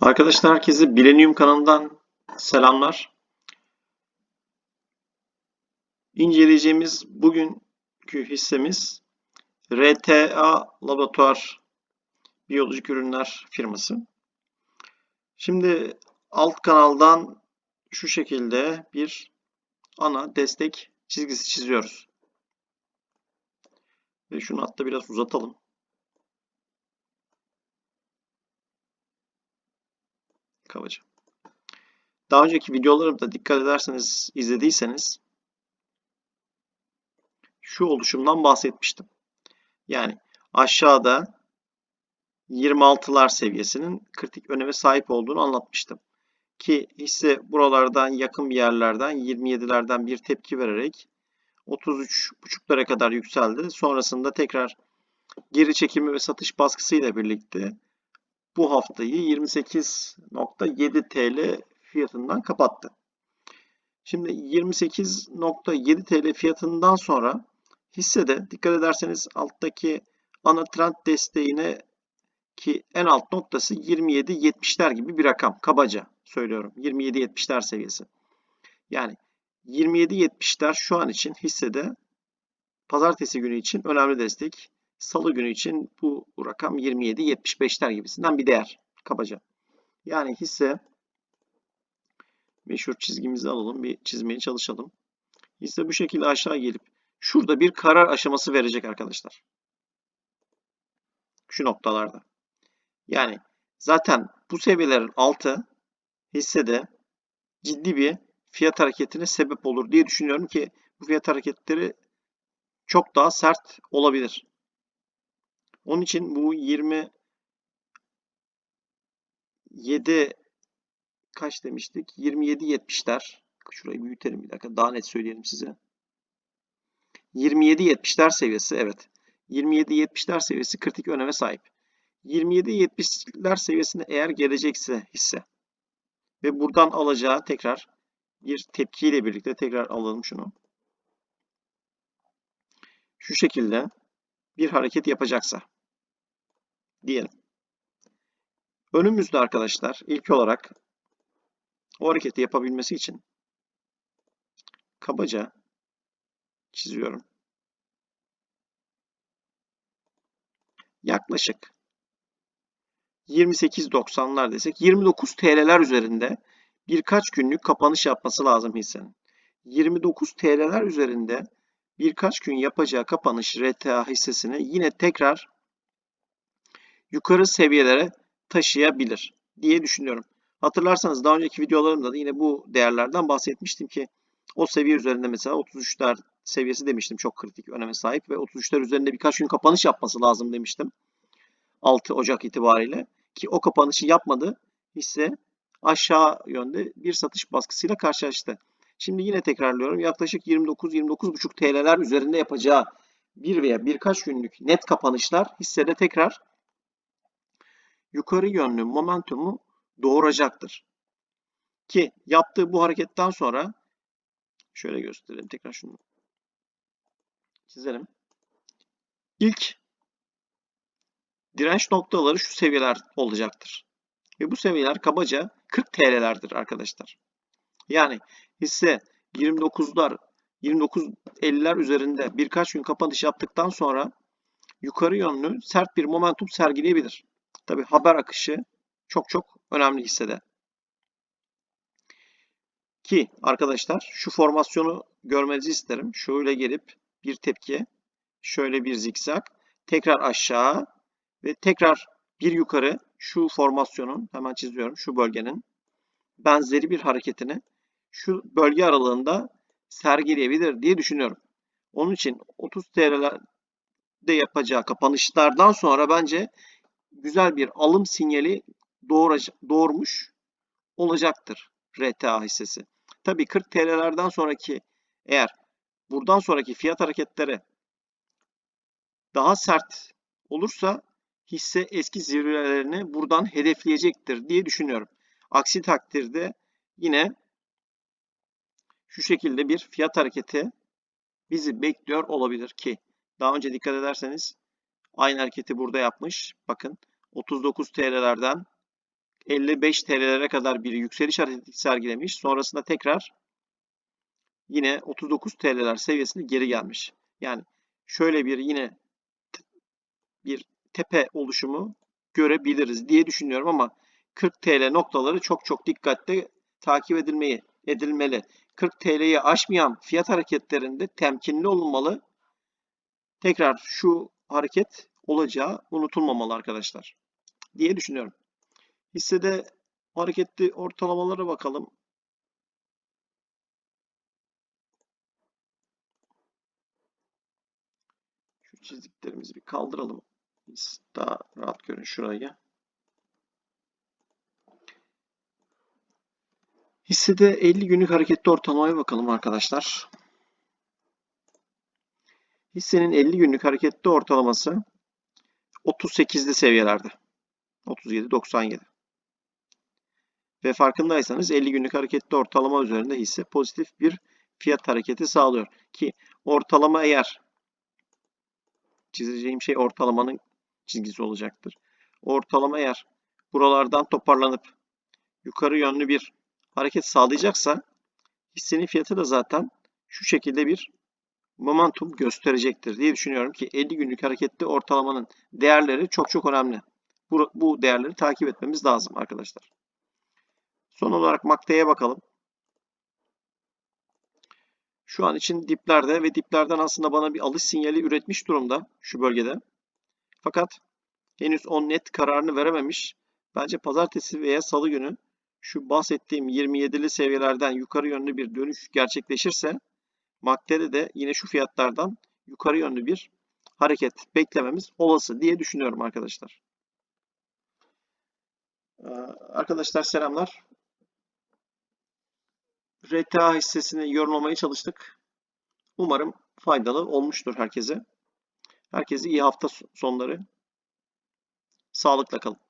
Arkadaşlar herkese Bilenium kanalından selamlar. İnceleyeceğimiz bugünkü hissemiz RTA Laboratuvar Biyolojik Ürünler firması. Şimdi alt kanaldan şu şekilde bir ana destek çizgisi çiziyoruz. Ve şunu hatta biraz uzatalım. Kabaca. Daha önceki videolarımda dikkat ederseniz, izlediyseniz şu oluşumdan bahsetmiştim. Yani aşağıda 26'lar seviyesinin kritik öneme sahip olduğunu anlatmıştım. Ki hisse buralardan yakın bir yerlerden 27'lerden bir tepki vererek 33.5'lara kadar yükseldi. Sonrasında tekrar geri çekilme ve satış baskısıyla birlikte bu haftayı 28.7 TL fiyatından kapattı. Şimdi 28.7 TL fiyatından sonra hissede dikkat ederseniz alttaki ana trend desteğine ki en alt noktası 27.70'ler gibi bir rakam. Kabaca söylüyorum. 27.70'ler seviyesi. Yani 27.70'ler şu an için hissede pazartesi günü için önemli destek. Salı günü için bu rakam 27-75'ler gibisinden bir değer kabaca. Yani hisse meşhur çizgimizi alalım bir çizmeye çalışalım. Hisse bu şekilde aşağı gelip şurada bir karar aşaması verecek arkadaşlar. Şu noktalarda. Yani zaten bu seviyelerin altı hissede ciddi bir fiyat hareketine sebep olur diye düşünüyorum ki bu fiyat hareketleri çok daha sert olabilir. Onun için bu 27 kaç demiştik? 27-70'ler. Şurayı büyütelim bir dakika. Daha net söyleyelim size. 27-70'ler seviyesi evet. 27-70'ler seviyesi kritik öneme sahip. 27-70'ler seviyesine eğer gelecekse hisse ve buradan alacağı tekrar bir tepkiyle birlikte tekrar alalım şunu. Şu şekilde bir hareket yapacaksa diyelim. Önümüzde arkadaşlar ilk olarak o hareketi yapabilmesi için kabaca çiziyorum. Yaklaşık 28.90'lar desek 29 TL'ler üzerinde birkaç günlük kapanış yapması lazım hissenin. 29 TL'ler üzerinde birkaç gün yapacağı kapanış RTA hissesini yine tekrar yukarı seviyelere taşıyabilir diye düşünüyorum. Hatırlarsanız daha önceki videolarımda da yine bu değerlerden bahsetmiştim ki o seviye üzerinde mesela 33'ler seviyesi demiştim çok kritik öneme sahip ve 33'ler üzerinde birkaç gün kapanış yapması lazım demiştim. 6 Ocak itibariyle ki o kapanışı yapmadı hisse aşağı yönde bir satış baskısıyla karşılaştı. Şimdi yine tekrarlıyorum yaklaşık 29-29,5 TL'ler üzerinde yapacağı bir veya birkaç günlük net kapanışlar hissede tekrar yukarı yönlü momentumu doğuracaktır. Ki yaptığı bu hareketten sonra şöyle gösterelim tekrar şunu çizelim. İlk direnç noktaları şu seviyeler olacaktır. Ve bu seviyeler kabaca 40 TL'lerdir arkadaşlar. Yani hisse 29'lar 29.50'ler üzerinde birkaç gün kapanış yaptıktan sonra yukarı yönlü sert bir momentum sergileyebilir. Tabi haber akışı çok çok önemli hissede. Ki arkadaşlar şu formasyonu görmenizi isterim. Şöyle gelip bir tepki, şöyle bir zikzak, tekrar aşağı ve tekrar bir yukarı şu formasyonun hemen çiziyorum şu bölgenin benzeri bir hareketini şu bölge aralığında sergileyebilir diye düşünüyorum. Onun için 30 TL'de yapacağı kapanışlardan sonra bence güzel bir alım sinyali doğurmuş olacaktır RTA hissesi. Tabii 40 TL'lerden sonraki eğer buradan sonraki fiyat hareketleri daha sert olursa hisse eski zirvelerini buradan hedefleyecektir diye düşünüyorum. Aksi takdirde yine şu şekilde bir fiyat hareketi bizi bekliyor olabilir ki daha önce dikkat ederseniz aynı hareketi burada yapmış. Bakın 39 TL'lerden 55 TL'lere kadar bir yükseliş hareketi sergilemiş. Sonrasında tekrar yine 39 TL'ler seviyesine geri gelmiş. Yani şöyle bir yine bir tepe oluşumu görebiliriz diye düşünüyorum ama 40 TL noktaları çok çok dikkatli takip edilmeyi edilmeli. 40 TL'yi aşmayan fiyat hareketlerinde temkinli olunmalı. Tekrar şu hareket olacağı unutulmamalı arkadaşlar diye düşünüyorum. Hissede hareketli ortalamalara bakalım. Şu çizdiklerimizi bir kaldıralım. Daha rahat görün şurayı. Hissede 50 günlük hareketli ortalamaya bakalım arkadaşlar. Hissenin 50 günlük hareketli ortalaması 38'li seviyelerde. 37-97. Ve farkındaysanız 50 günlük hareketli ortalama üzerinde hisse pozitif bir fiyat hareketi sağlıyor. Ki ortalama eğer çizeceğim şey ortalamanın çizgisi olacaktır. Ortalama eğer buralardan toparlanıp yukarı yönlü bir hareket sağlayacaksa hissenin fiyatı da zaten şu şekilde bir momentum gösterecektir diye düşünüyorum ki 50 günlük hareketli ortalamanın değerleri çok çok önemli. Bu, bu değerleri takip etmemiz lazım arkadaşlar. Son olarak MACD'ye bakalım. Şu an için diplerde ve diplerden aslında bana bir alış sinyali üretmiş durumda şu bölgede. Fakat henüz o net kararını verememiş. Bence pazartesi veya salı günü şu bahsettiğim 27'li seviyelerden yukarı yönlü bir dönüş gerçekleşirse MACD'de de yine şu fiyatlardan yukarı yönlü bir hareket beklememiz olası diye düşünüyorum arkadaşlar. Ee, Arkadaşlar selamlar. RTA hissesini yorumlamaya çalıştık. Umarım faydalı olmuştur herkese. Herkese iyi hafta sonları. Sağlıkla kalın.